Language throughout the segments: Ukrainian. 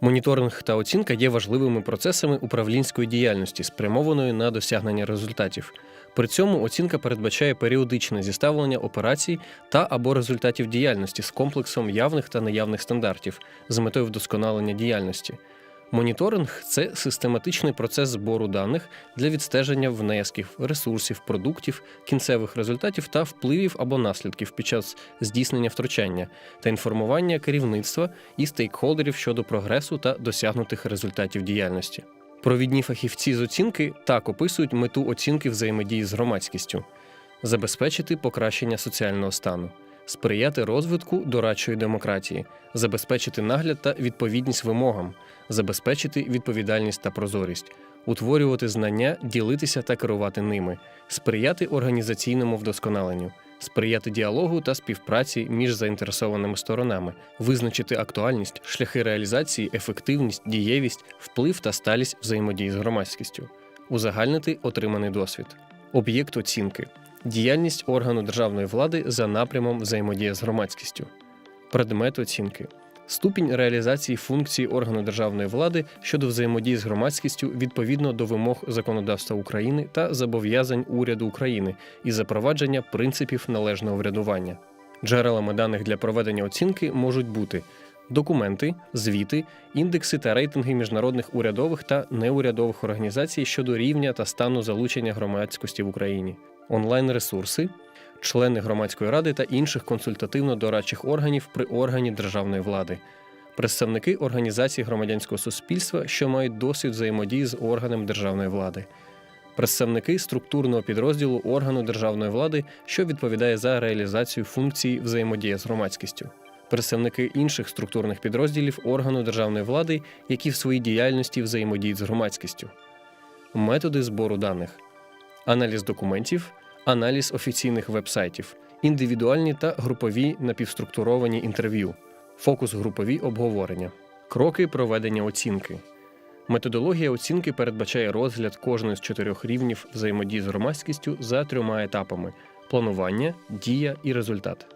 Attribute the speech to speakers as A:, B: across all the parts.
A: Моніторинг та оцінка є важливими процесами управлінської діяльності, спрямованої на досягнення результатів. При цьому оцінка передбачає періодичне зіставлення операцій та або результатів діяльності з комплексом явних та неявних стандартів з метою вдосконалення діяльності. Моніторинг це систематичний процес збору даних для відстеження внесків, ресурсів, продуктів, кінцевих результатів та впливів або наслідків під час здійснення втручання та інформування керівництва і стейкхолдерів щодо прогресу та досягнутих результатів діяльності. Провідні фахівці з оцінки так описують мету оцінки взаємодії з громадськістю, забезпечити покращення соціального стану, сприяти розвитку дорадчої демократії, забезпечити нагляд та відповідність вимогам, забезпечити відповідальність та прозорість, утворювати знання, ділитися та керувати ними, сприяти організаційному вдосконаленню, сприяти діалогу та співпраці між заінтересованими сторонами, визначити актуальність, шляхи реалізації, ефективність, дієвість, вплив та сталість взаємодії з громадськістю, узагальнити отриманий досвід, об'єкт оцінки, діяльність органу державної влади за напрямом взаємодія з громадськістю, предмет оцінки. Ступінь реалізації функцій органу державної влади щодо взаємодії з громадськістю відповідно до вимог законодавства України та зобов'язань уряду України і запровадження принципів належного врядування. Джерелами даних для проведення оцінки можуть бути документи, звіти, індекси та рейтинги міжнародних урядових та неурядових організацій щодо рівня та стану залучення громадськості в Україні, онлайн-ресурси, члени громадської ради та інших консультативно-дорадчих органів при органі державної влади, представники організацій громадянського суспільства, що мають досвід взаємодії з органом державної влади, представники структурного підрозділу органу державної влади, що відповідає за реалізацію функцій взаємодії з громадськістю. Представники інших структурних підрозділів органу державної влади, які в своїй діяльності взаємодіють з громадськістю, методи збору даних, аналіз документів, аналіз офіційних вебсайтів, індивідуальні та групові напівструктуровані інтерв'ю, фокус-групові обговорення, кроки проведення оцінки. Методологія оцінки передбачає розгляд кожної з чотирьох рівнів взаємодії з громадськістю за трьома етапами: планування, дія і результат.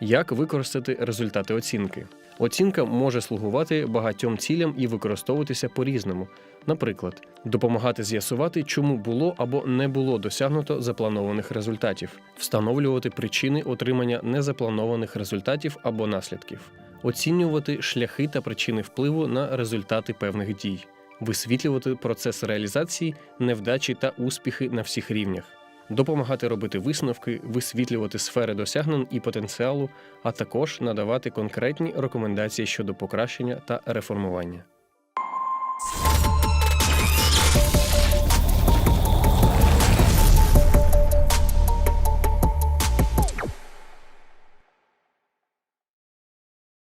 A: Як використати результати оцінки? Оцінка може слугувати багатьом цілям і використовуватися по-різному. Наприклад, допомагати з'ясувати, чому було або не було досягнуто запланованих результатів, встановлювати причини отримання незапланованих результатів або наслідків, оцінювати шляхи та причини впливу на результати певних дій, висвітлювати процес реалізації, невдачі та успіхи на всіх рівнях, допомагати робити висновки, висвітлювати сфери досягнень і потенціалу, а також надавати конкретні рекомендації щодо покращення та реформування.